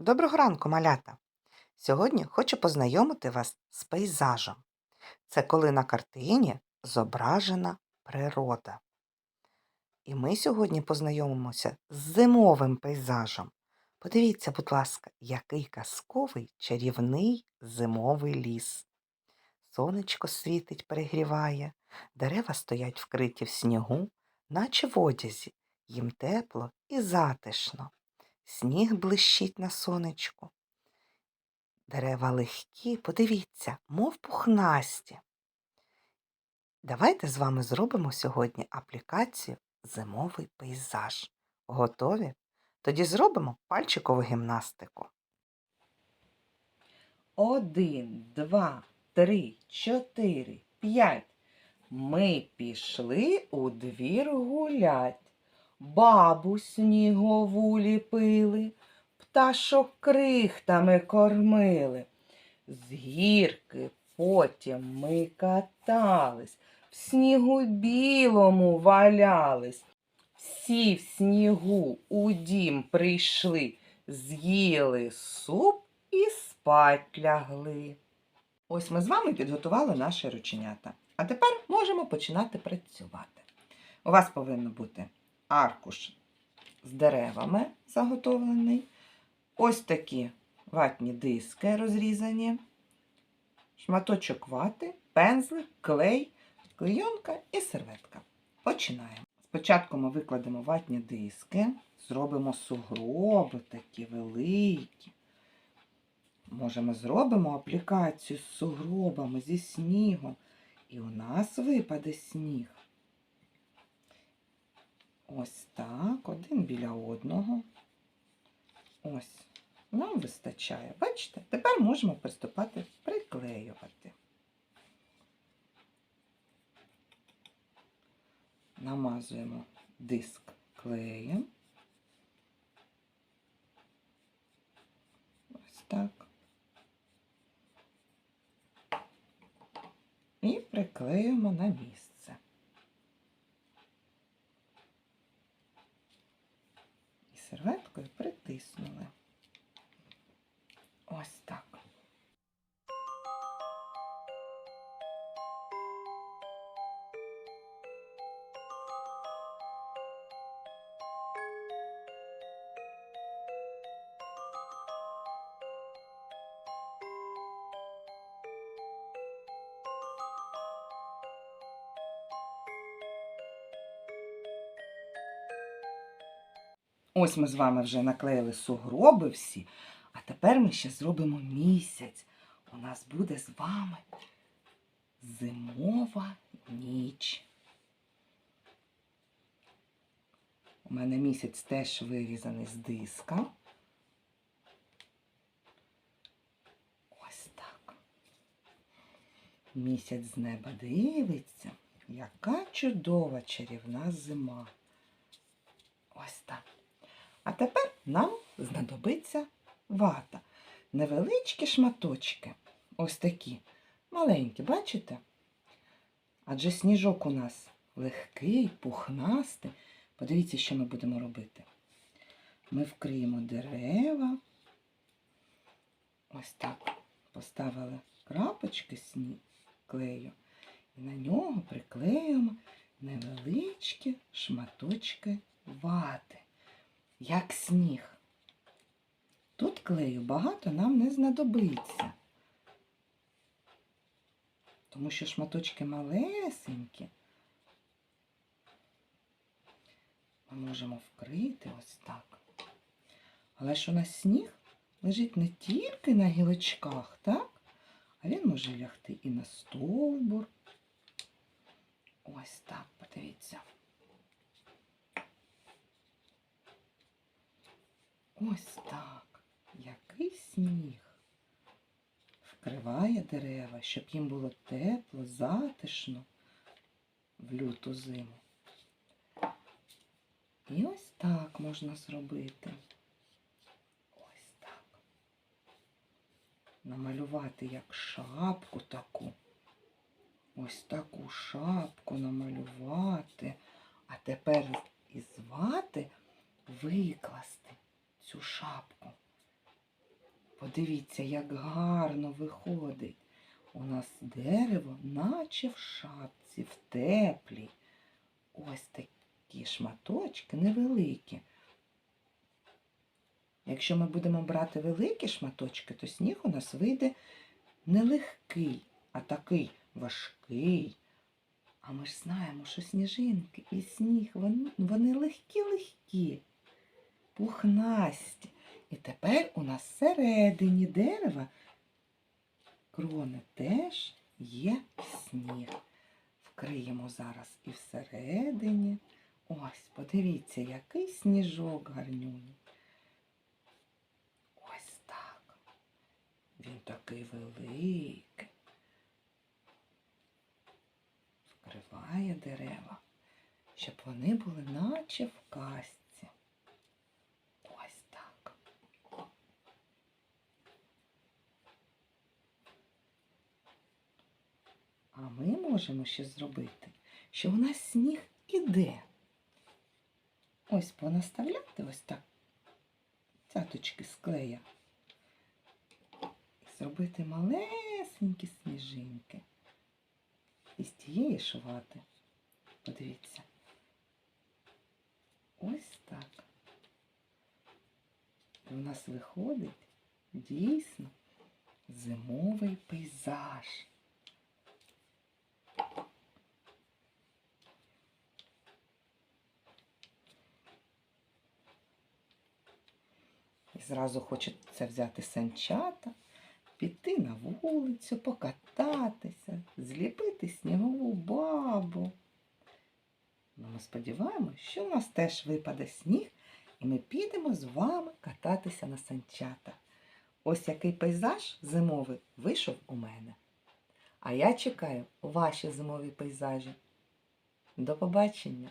Доброго ранку, малята! Сьогодні хочу познайомити вас з пейзажем. Це коли на картині зображена природа. І ми сьогодні познайомимося з зимовим пейзажем. Подивіться, будь ласка, який казковий чарівний зимовий ліс. Сонечко світить, перегріває, дерева стоять вкриті в снігу, наче в одязі, їм тепло і затишно. Сніг блищить на сонечку. Дерева легкі, подивіться, мов пухнасті. Давайте з вами зробимо сьогодні аплікацію Зимовий пейзаж. Готові? Тоді зробимо пальчикову гімнастику. Один, два, три, чотири, п'ять. Ми пішли у двір гулять. Бабу снігову ліпили, пташок крихтами кормили. З гірки потім ми катались, в снігу білому валялись. Всі в снігу у дім прийшли, з'їли суп і спать лягли. Ось ми з вами підготували наші рученята. А тепер можемо починати працювати. У вас повинен бути аркуш з деревами заготовлений. Ось такі ватні диски розрізані, шматочок вати, пензлик, клей, клейонка і серветка. Починаємо. Спочатку ми викладемо ватні диски, зробимо сугроби такі великі. Може, ми зробимо аплікацію з сугробами, зі снігом, і у нас випаде сніг. Ось так, один біля одного. Ось, нам вистачає. Бачите? Тепер можемо приступати приклеювати. Намазуємо диск клеєм. Ось так. І приклеюємо на місце. І серветкою притиснули. Ось ми з вами вже наклеїли сугроби всі, а тепер ми ще зробимо місяць. У нас буде з вами зимова ніч. У мене місяць теж вирізаний з диска. Ось так. Місяць з неба дивиться, яка чудова чарівна зима. Ось так. А тепер нам знадобиться вата. Невеличкі шматочки. Ось такі. Маленькі, бачите? Адже сніжок у нас легкий, пухнастий. Подивіться, що ми будемо робити. Ми вкриємо дерева. Ось так. Поставили крапочки клею. І на нього приклеїмо невеличкі шматочки вати як сніг. Тут клею багато нам не знадобиться, тому що шматочки малесенькі. Ми можемо вкрити ось так. Але ж у нас сніг лежить не тільки на гілочках, так? А він може лягти і на стовбур. Ось так, подивіться. Ось так. Який сніг вкриває дерева, щоб їм було тепло, затишно в люту зиму. І ось так можна зробити. Ось так. Намалювати як шапку таку. Ось таку шапку намалювати, а тепер із вати викласти цю шапку Подивіться, як гарно виходить. У нас дерево, наче в шапці, в теплій. Ось такі шматочки невеликі. Якщо ми будемо брати великі шматочки, то сніг у нас вийде не легкий, а такий важкий. А ми ж знаємо, що сніжинки і сніг, вони легкі-легкі, пухнасті. І тепер у нас всередині дерева крони теж є сніг. Вкриємо зараз і всередині. Ось, подивіться, який сніжок гарнюнь. Ось так. Він такий великий. Вкриває дерева, щоб вони були наче в казці. Ось так. А ми можемо ще зробити, що у нас сніг іде. Ось понаставляти ось так цяточки з клея. І зробити малесенькі сніжинки. І з тієї шувати. Подивіться. Ось так. І у нас виходить дійсно зимовий пейзаж. Зразу хочеться взяти санчата, піти на вулицю, покататися, зліпити снігову бабу. Ну, ми сподіваємось, що у нас теж випаде сніг, і ми підемо з вами кататися на санчатах. Ось який пейзаж зимовий вийшов у мене. А я чекаю ваші зимові пейзажі. До побачення!